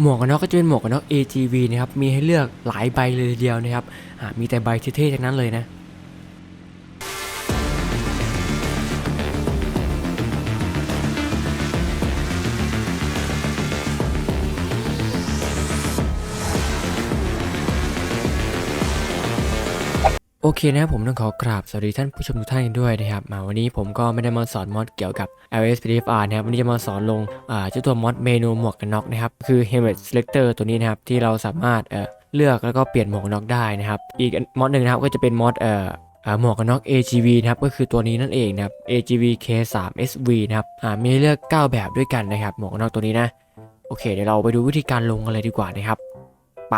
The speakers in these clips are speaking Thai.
หมวกกันน็อกก็จะเป็นหมวกกันน็อก AGV นะครับ มีให้เลือกหลายใบเลยทีเดียวนะครับอ่ามีแต่ใบเท่ๆทั้งนั้นเลยนะ อเคนะครับผมต้องขอกราบสวัสดีท่านผู้ชมทุกท่านด้วยนะครับมาวันนี้ผมก็ไม่ได้มาสอนมอดเกี่ยวกับ iOS PDFR นะครับวันนี้จะมาสอนลงเจ้าตัวมอดเมนูหมวกกันน็อกนะครับคือ Helmet Selector ตัวนี้นะครับที่เราสามารถเเลือกแล้วก็เปลี่ยนหมวกกันน็อกได้นะครับอีกมอดหนึ่งนะครับก็จะเป็นมอดหมวกกันน็อก AGV นะครับก็คือตัวนี้นั่นเองนะครับ AGV K3 SV นะครับมีเลือก 9 แบบด้วยกันนะครับหมวกกันน็อกตัวนี้นะโอเคเดี๋ยวเราไปดูวิธีการลงกันเลยดีกว่านะครับไป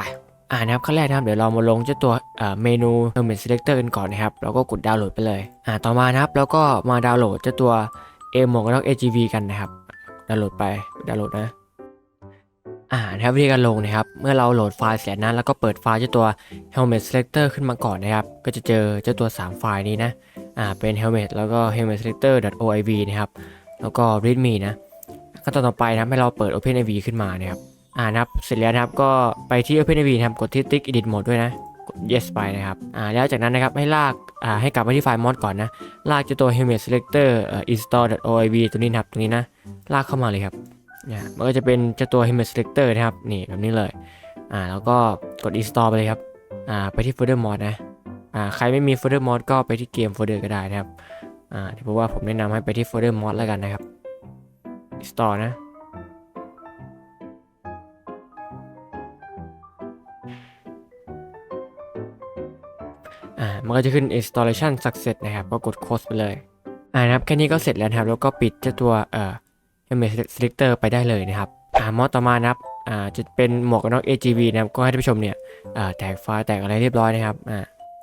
อ่านะครับขั้นแรกนะครับเดี๋ยวเรามาลงเจ้าตัวเมนู Helmet Selector กันก่อนนะครับเราก็กดดาวน์โหลดไปเลยอ่าต่อมานะครับแล้วก็มาดาวน์โหลดเจ้าตัว A หมวกกันน็อก AGV กันนะครับดาวน์โหลดไปดาวน์โหลดนะอ่านะครับวิธีการลงนะครับ เมื่อเราโหลดไฟล์เสร็จนั้น แล้วก็เปิดไฟล์เจ้าตัว Helmet Selector ขึ้นมาก่อนนะครับ ก็จะเจอเจ้าตัว 3 ไฟล์นี้นะอ่าเป็น Helmet แล้วก็ Helmet Selector .oiv นะครับ แล้วก็ readme นะขั้นตอนต่อไปนะให้เราเปิด OpenIV ขึ้นมานะครับ อ่านะครับ เสร็จแล้วนะครับก็ไปที่ OpenIV นะครับกดที่ติ๊ก Edit Mode ด้วยนะกด Yes ไปนะครับอ่าแล้วจากนั้นนะครับให้ลากอ่าให้กลับมาที่ไฟล์ mod ก่อนนะ ลากเจ้าตัว Helmet Selector เอ่อ install.oiv ตัวนี้นะครับ ตรงนี้นะ ลากเข้ามาเลยครับเนี่ยมันก็จะเป็นเจ้าตัว Helmet Selector นะครับ นี่แบบนี้เลยอ่าแล้วก็กด install ไปเลยครับอ่าไปที่ folder mod นะอ่าใครไม่มี folder mod ก็ไปที่เกม folder ก็ได้นะครับอ่าเพราะว่าผมแนะนำให้ไปที่ folder mod แล้วกันนะครับ install นะ อ่ามันก็จะขึ้น installation success นะครับ ก็กด close ไปเลย อ่านะครับ แค่นี้ก็เสร็จแล้วนะครับ แล้วก็ปิดเจ้าตัวเอ่อ image selector ไปได้เลยนะครับ อ่ามอต่อมานะครับอ่าจะเป็นหมวกกันน็อก AGV นะครับ ก็ให้ท่านผู้ชมเนี่ยอ่าแตกไฟล์แตกอะไรเรียบร้อยนะครับ อ่า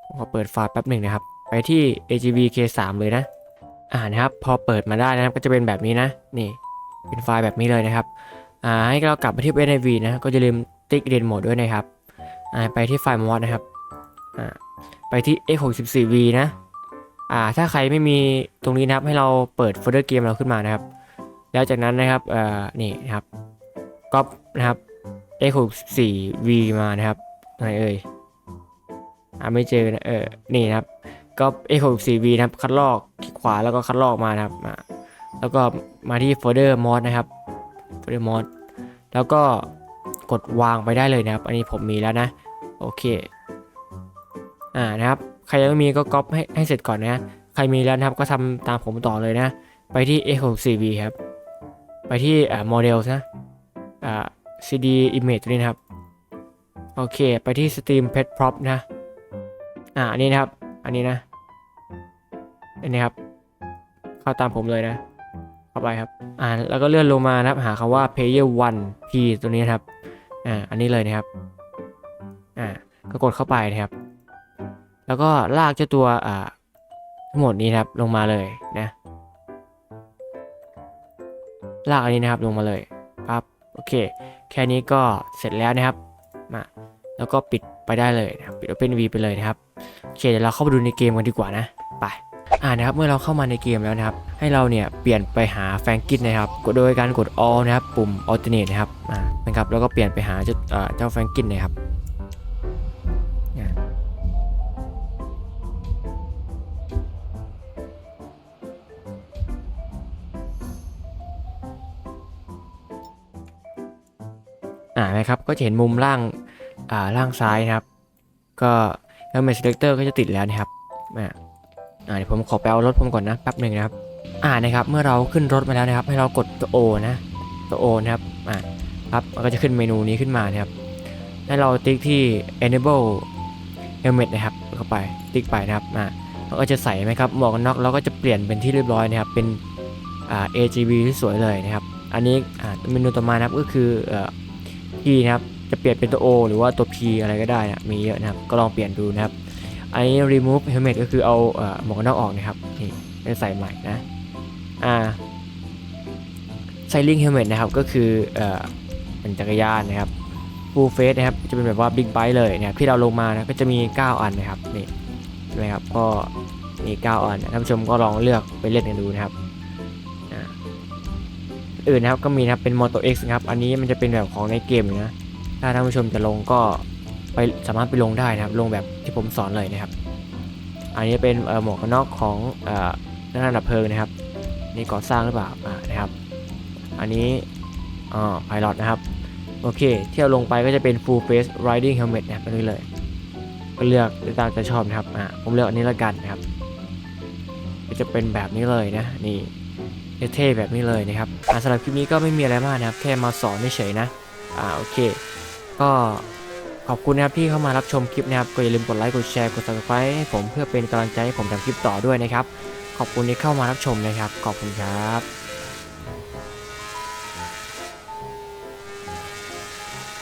ผมขอเปิดไฟล์แป๊บหนึ่งนะครับ ไปที่ AGV K3 เลยนะ อ่านะครับ พอเปิดมาได้นะครับ ก็จะเป็นแบบนี้นะ นี่ เป็นไฟล์แบบนี้เลยนะครับ อ่า ให้เรากลับไปที่ NIV นะ ก็อย่าลืมติ๊ก edit mode ด้วยนะครับ อ่า ไปที่ไฟล์ mod นะครับ อ่า ไปที่ x64v นะ อ่า ถ้าใครไม่มีตรงนี้นะครับ ให้เราเปิดโฟลเดอร์เกมเราขึ้นมานะครับ แล้วจากนั้นนะครับ เอ่อ นี่นะครับก๊อปนะครับ x64v มานะครับไหนเอ่ย อ่าไม่เจอนะ เออ นี่นะครับก๊อป x64v นะครับ คัดลอกคลิกขวาแล้วก็คัดลอกมานะครับอ่าแล้วก็มาที่โฟลเดอร์มอดนะครับ โฟลเดอร์มอดแล้วก็กดวางไปได้เลยนะครับ อันนี้ผมมีแล้วนะ โอเค อ่านะครับ ใครยังไม่มีก็ก๊อปให้ให้เสร็จก่อนนะ ใครมีแล้วนะครับก็ทำตามผมต่อเลยนะ ไปที่ A64V ครับ ไปที่อ่า model นะ อ่า CD image ตัวนี้นะครับ โอเค ไปที่ Steam Pet Prop นะ อ่า อันนี้นะครับ อันนี้นะ อันนี้ครับ เข้าตามผมเลยนะ เข้าไปครับ อ่า แล้วก็เลื่อนลงมานะครับ หาคำว่า player 1 p ตัวนี้นะครับ อ่า อันนี้เลยนะครับ อ่า ก็กดเข้าไปนะครับ แล้วก็ลากเจ้าตัวอ่าทั้งหมดนี้นะครับลงมาเลยนะลากอันนี้นะครับลงมาเลยปั๊บโอเค แค่นี้ก็เสร็จแล้วนะครับมาแล้วก็ปิดไปได้เลยนะปิด OpenV ไปเลยนะครับโอเคเดี๋ยวเราเข้าไปดูในเกมกันดีกว่านะไปอ่านะครับเมื่อเราเข้ามาในเกมแล้วนะครับ ให้เราเนี่ยเปลี่ยนไปหาแฟรงกินนะครับกดโดยการกด all นะครับปุ่ม alternate นะครับอ่านะครับแล้วก็เปลี่ยนไปหาเจ้าเจ้าแฟรงกินนะครับ อ่านะครับก็จะเห็นมุมล่างอ่าล่างซ้ายนะครับ ก็แล้ว Helmet Selector ก็จะติดแล้วนะครับอ่าอ่าเดี๋ยวผมขอไปเอารถผมก่อนนะแป๊บหนึ่งนะครับ อ่านะครับ เมื่อเราขึ้นรถมาแล้วนะครับ ให้เรากดตัว O นะตัว O นะครับอ่าครับมันก็จะขึ้นเมนูนี้ขึ้นมานะครับ ให้เราติ๊กที่ enable helmet นะครับเข้าไปติ๊กไปนะครับอ่ามันก็จะใส่ไหมครับหมวกกันน็อกเราก็จะเปลี่ยนเป็นที่เรียบร้อยนะครับเป็นอ่า AGV ที่สวยเลยนะครับ อันนี้อ่าเมนูต่อมานะครับก็คืออ P นะครับ จะเปลี่ยนเป็นตัว O หรือว่าตัว P อะไรก็ได้นะมีเยอะนะครับ ก็ลองเปลี่ยนดูนะครับ อันนี้ remove helmet ก็คือเอาหมวกกันน็อกออกนะครับนี่จะใส่ใหม่นะอ่า sailing helmet นะครับก็คือเอ่อเป็นจักรยานนะครับ full face นะครับจะเป็นแบบว่า big bike เลยนะครับที่เราลงมานะก็จะมี 9 อันนะครับนี่ใช่ไหมครับก็มี 9 อันนะท่านผู้ชมก็ลองเลือกไปเล่นกันดูนะครับ อื่นนะครับก็มีนะครับเป็น Moto X นะครับอันนี้มันจะเป็นแบบของในเกมนะถ้าท่านผู้ชมจะลงก็ไปสามารถไปลงได้นะครับ ลงแบบที่ผมสอนเลยนะครับ อันนี้เป็นหมวกกันน็อกของเอ่อนักดับเพลิงนะครับ นี่ก่อสร้างหรือเปล่าอ่านะครับ อันนี้อ๋อไพลอตนะครับโอเคเที่ยวลงไปก็จะเป็น full face riding helmet นะครับอันนี้เลย ก็เลือกตามใจชอบนะครับอ่าผมเลือกอันนี้ละกันนะครับ ก็จะเป็นแบบนี้เลยนะนี่ เท่ๆแบบนี้เลยนะครับสำหรับคลิปนี้ก็ไม่มีอะไรมากนะครับ แค่มาสอนเฉยๆนะอ่าโอเค ก็ขอบคุณนะครับที่เข้ามารับชมคลิปนะครับ ก็อย่าลืมกดไลค์ กดแชร์ กด subscribe ให้ผมเพื่อเป็นกำลังใจให้ผมทำคลิปต่อด้วยนะครับ ขอบคุณที่เข้ามารับชมนะครับ ขอบคุณครับ